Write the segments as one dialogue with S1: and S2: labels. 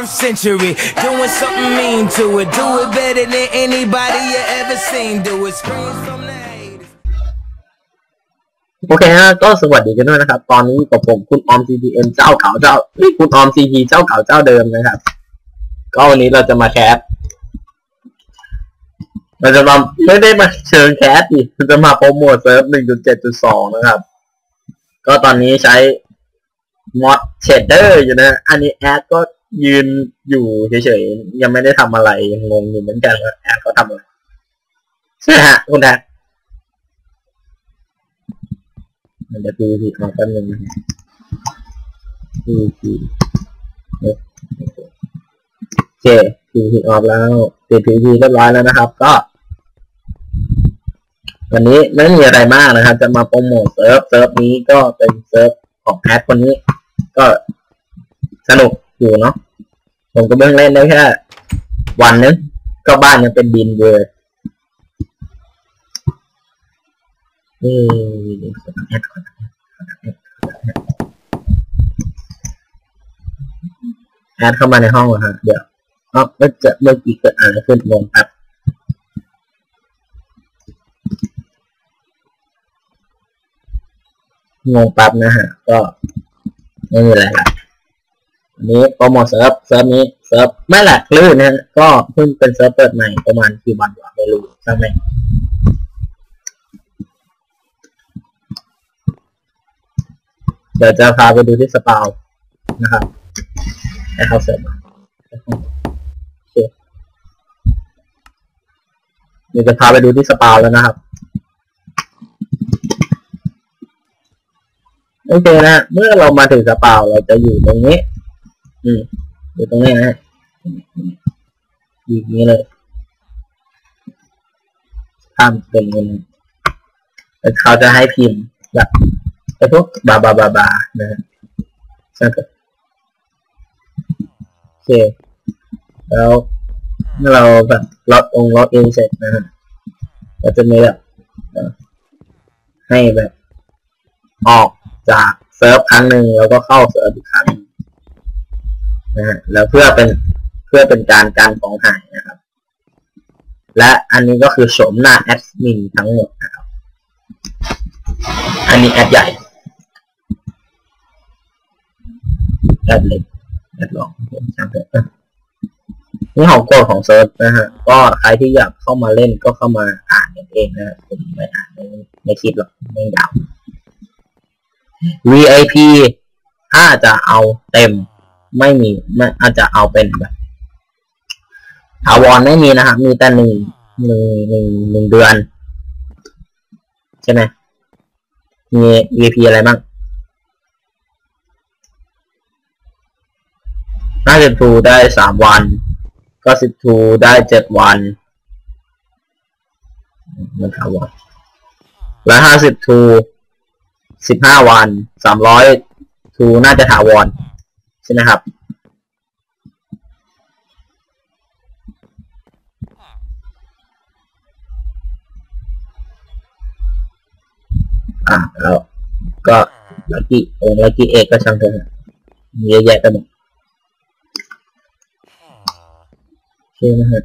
S1: 21st century. Doing something mean to it. Do it better than anybody you ever seen. Do it. Screams from the
S2: โอเคฮะก็สวัสดีกันด้วยนะครับ ตอนนี้กับผมคุณออม CTM เจ้าเก่าเจ้าคุณออม CT เจ้าเก่าเจ้าเดิมนะครับ ก็วันนี้เราจะมาแคสเราจะมาไม่ได้มาเชิญแคสดิเราจะมาโปรโมทเซิร์ฟ 1.7.2 นะครับ ก็ตอนนี้ใช้มอดเชดเดอร์อยู่นะ อันนี้แอดก็ ยืนอยู่เฉยๆ ยังไม่ได้ทำอะไรยังงงอยู่เหมือนกันว่าแอดเขาทำอะไรใช่ฮะคุณแอดมันจะพีพีออกแป๊บนึงนะพีพีโอเคพีพีออกแล้วปิดพีพีเรียบร้อยแล้วนะครับ ก็ วันนี้ไม่มีอะไรมากนะครับ จะมาโปรโมทเซิร์ฟเซิร์ฟนี้ก็เป็นเซิร์ฟของแอดคนนี้ ก็สนุก อยู่เนาะผมก็เพิ่งเล่นได้แค่วันนึงก็บ้านยังเป็นดินเลยอ้ยขอแอดก่แอดเข้ามาในห้องเหรอฮะเดี๋ยวอ๋อเมื่อจะเมื่อกี้เกิดอะไรขึ้นงงแป๊บงงแป๊บนะฮะ ก็ไม่มีอะไรละ อันนี้โปรโมทเซิร์ฟเซิร์ฟนี้เซิร์ฟไม่แหลกลื่นนะก็เพิ่งเป็นเซิร์ฟเปิดใหม่ประมาณกี่วันวะไม่รู้ช่างแม่งเดี๋ยวจะพาไปดูที่สปาวนะครับให้เขาเสริมมาโอเคเดี๋ยวจะพาไปดูที่สปาวแล้วนะครับโอเคนะ เมื่อเรามาถึงสปาวเราจะอยู่ตรงนี้ อืมอยู่ตรงนี้นะฮะอยู่นี้เลยข้ามเป็นเงินแล้วเขาจะให้พิมพ์แบบไอ้พวกบาบาบาบานะฮะช่างเถอะโอเคแล้วเมื่อเราแบบล็อกองล็อกเองเสร็จนะฮะก็จะมีแบบให้แบบออกจากเซิร์ฟครั้งหนึ่งแล้วก็เข้าเซิร์ฟอีกครั้ง นะฮะแล้วเพื่อเป็นเพื่อเป็นการการของหายนะครับ และอันนี้ก็คือโฉมหน้าแอดมินทั้งหมดนะครับ อันนี้แอดใหญ่แอดเล็กแอดรองผมช่างเถอะนี่ของกฎของเซิร์ฟนะฮะ ก็ใครที่อยากเข้ามาเล่นก็เข้ามาอ่านกันเองนะผมไม่อ่านในในคลิปหรอกไม่ยาว VIP ถ้าจะเอาเต็ม ไม่มีไม่อาจจะเอาเป็นแบบถาวรไม่มีนะครับ มีแต่หนึ่งหนึ่งหนึ่งหนึ่งเดือน ใช่ไหมมี VIP อะไรบ้างห้าสิบทูได้สามวันก็สิบทูได้เจ็ดวันมันถาวรร้อยห้าสิบทูสิบห้าวันสามร้อยทูน่าจะถาวร ช่ไหมครับอ่าแล้วก็ลักกี้เองลักกี้เอกก็ช่างเถอะมีเยอะแยะไปหมดโอเคนะฮะ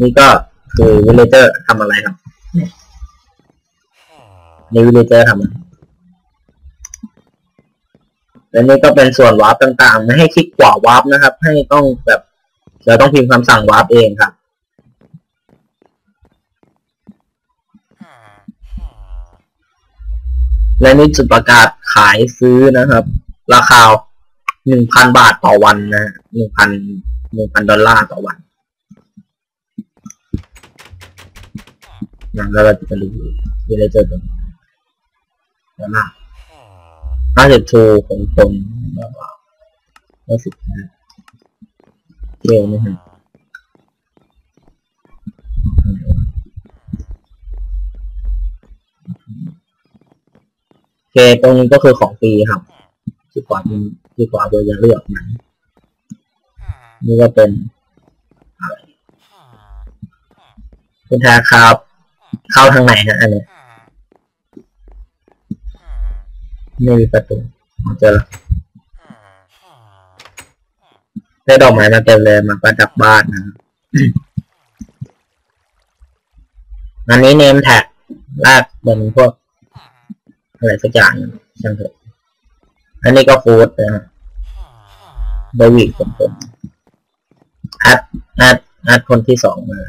S2: นี่ก็คือวิลเลเจอร์ทำอะไรครับในวิลเลเจอร์ทำอะไร และนี่ก็เป็นส่วนวาร์ปต่างๆ ไม่ให้คลิกขวาวาร์ปนะครับ ให้ต้องแบบเราต้องพิมพ์คำสั่งวาร์ปเองครับและนี่จุดประกาศขายซื้อนะครับ ราคาหนึ่งพันบาทต่อวันนะหนึ่งพันหนึ่งพันดอลลาร์ต่อวันนะแล้วเราจะรู้ที่เราเจอตรงนี้ดอลลาร์ ห้าสิบทูของคนแบบว่าห้าสิบนะเร็วนะฮะโอเคตรงนี้ก็คือของฟรีครับ ที่ขวามือที่ขวาเราจะเลือกมันนี่ก็เป็นอะไรคุณแทครับ เข้าทางไหนฮะอันนี้ ไม่มีประตูอ๋อเจอแล้วโอได้ดอกไม้มาเต็มเลยมาประดับบ้านนะครับอันนี้เนมแท็กลากเป็นพวกอะไรสักอย่างช่างเถอะอันนี้ก็ฟูดนะฮะเดวิดผมผมแอดแอดแอดคนที่สองมา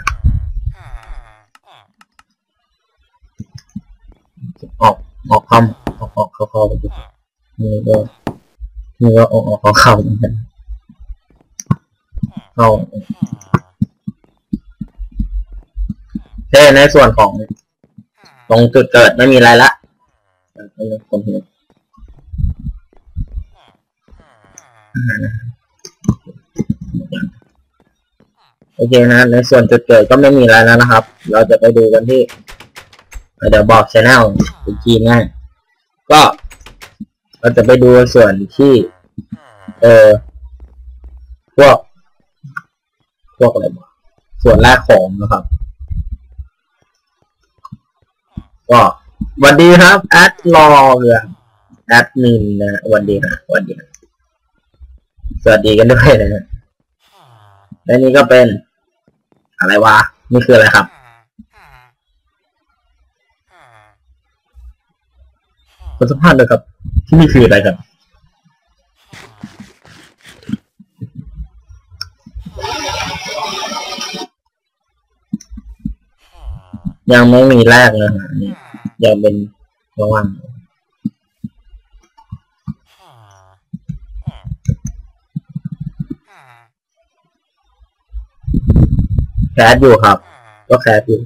S2: ออกออกคำอ อกออกเข้าเข้าไปดูนี่ก็นี่ก็ออกออกเข้าเข้าเหมือนกันเข้าเท่ในส่วนของ ตรงจุดเกิดไม่มีอะไรละคนเห็นโอเคนะ ในส่วนจุดเกิดก็ไม่มีอะไรแล้วนะครับ เราจะไปดูกันที่เดี๋ยวบอกชแนลอีกทีนะ ก็เราจะไปดูส่วนที่ เออพวก พวกอะไรบ้างส่วนแรกของนะครับ ก็วัสดีครับแอดรอเรือแอดมินนะวันดีนะวันดีนะสวัสดีกันด้วยนะและนี่ก็เป็น อะไรวะนี่คืออะไรครับ คุณสัมภาษณ์เลยครับ ที่นี่คืออะไรครับยังไม่มีแรกนะฮะนี่ยังเป็นระหว่างแคสอยู่ครับ ก็แคสอยู่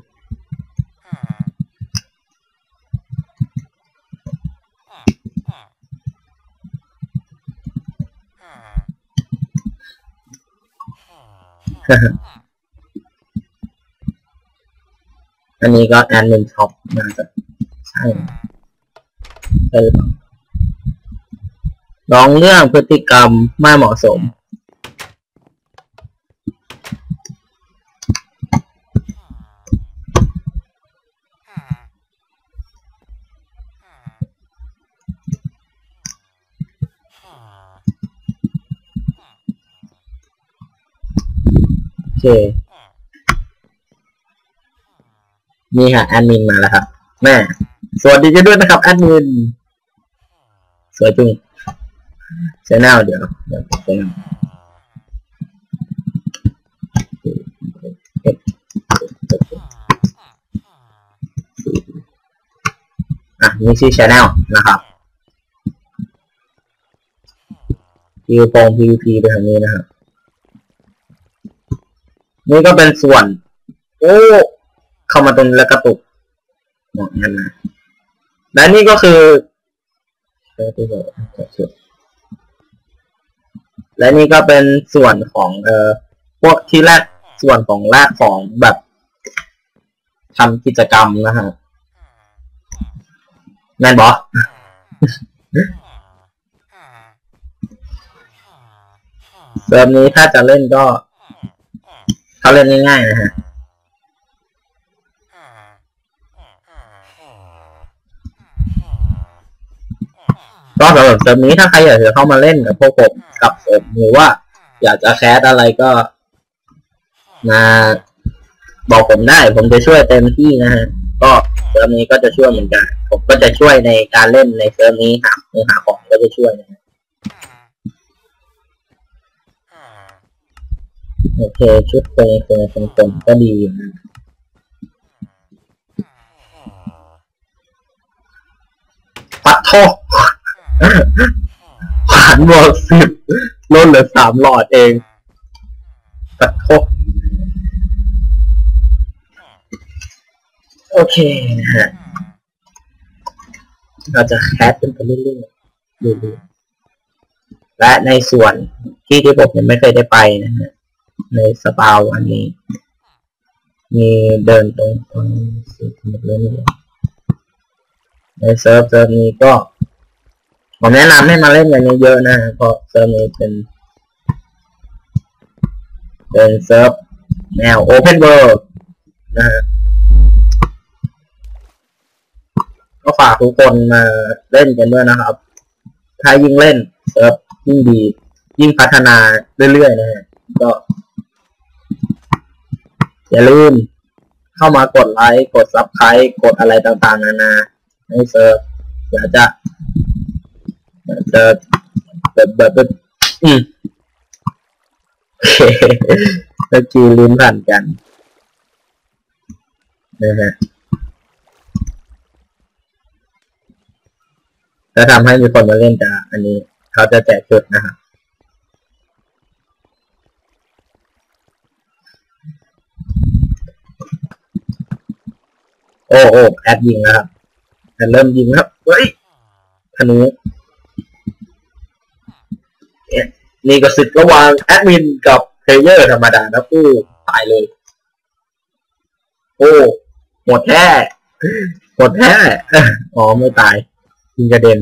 S2: อันนี้ก็แอดมินช็อปน่าจะใช่ใช่หรือเปล่าร้องเรื่องพฤติกรรมไม่เหมาะสม โอ เค นี่ค่ะแอดมินมาแล้วครับแม่สวัสดีกันด้วยนะครับแอดมิน สวยจุงชแนลเดี๋ยวเดี๋ยวชแนลอะนี่ชื่อชแนลนะครับพีวพง PVP ไปทางนี้นะครับ นี่ก็เป็นส่วน โอ้เข้ามาตรงนี้แล้วกระตุกมองงั้นนะและนี่ก็คือและนี่ก็เป็นส่วนของเอ่อพวกที่แรกส่วนของแรกของแบบทำกิจกรรมนะฮะแม่นบอเซิร์ฟนี้ถ้าจะเล่นก็ เขาเล่นง่ายๆนะฮะก็สำหรับเซิร์ฟนี้ถ้าใครอยากจะเข้ามาเล่นกับพวกผมกับผมหรือว่า อยากจะแคสอะไรก็ มาบอกผมได้ ผมจะช่วยเต็มที่นะฮะก็เซิร์ฟนี้ก็จะช่วยเหมือนกัน ผมก็จะช่วยในการเล่นในเซิร์ฟนี้หาเนื้อหาของก็จะช่วยนะฮะ โอเค ชุดคงคงคงคงก็ดีอยู่นะปัดโทษผ่านบวกสิบลดเหลือสามหลอดเองปัดโทษโอเคนะฮะ เราจะแคสกันไปเรื่อยๆดูๆและในส่วนที่ที่ผมยังไม่เคยได้ไปนะฮะ ในสปาวอันนี้ มีเดินตรงตรงสุดหมดเลยในเซิร์ฟเซิร์ฟนี้ก็ผมแนะนำให้มาเล่นกันเยอะๆนะเพราะเซิร์ฟนี้เป็นเป็นเซิร์ฟแนว Open World นะฮะก็ฝากทุกคนมาเล่นกันด้วยนะครับ ถ้ายิ่งเล่นเซิร์ฟยิ่งดี ยิ่งพัฒนาเรื่อยๆนะฮะก็ อย่าลืมเข้ามากดไลค์ กดซับสไครต์กดอะไรต่างๆ นานาให้เซิร์ฟเดี๋ยวจะเดี๋ยวจะแบบแบบแบบอืมโอเคก็จีลิ้นผ่านกันนะฮะแล้วทำให้มีคนมาเล่นจะอันนี้ เขาจะแจกจุดนะครับ โอ้โอ้แอดยิงนะครับแอดเริ่มยิงครับเฮ้ยธนูเอ๊ะนี่ก็ศึกระหว่างแอดมินกับเพลเยอร์ธรรมดานะกู้ตายเลย โอ้หมดแท้หมดแท้อ๋อไม่ตายยิงกระเด็น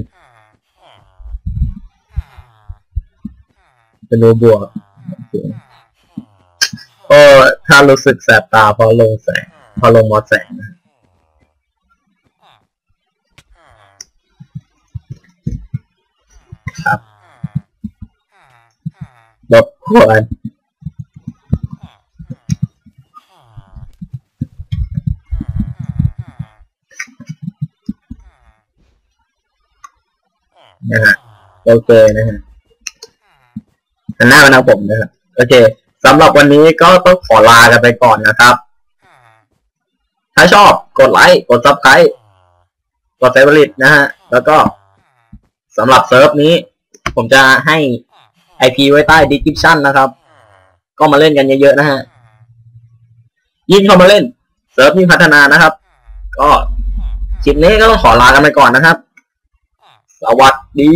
S2: ธนูบวกโอ้ถ้ารู้สึกแสบตาพราะลงแสงพอลงมอแสงนะ ครับรบกวนนะฮะโอเคนะฮะหันหน้ามาทางผมนะครับโอเคสำหรับวันนี้ก็ต้องขอลากันไปก่อนนะครับ ถ้าชอบกดไลค์ กดซับสไครต์กดเฟเวอริตนะฮะ แล้วก็ สำหรับเซิร์ฟนี้ ผมจะให้ IP ไว้ใต้ description นะครับ ก็มาเล่นกันเยอะๆนะฮะ ยิ่งเข้ามาเล่น เซิร์ฟยิ่งพัฒนานะครับ ก็คลิปนี้ก็ต้องขอลากันไปก่อนนะครับ สวัสดี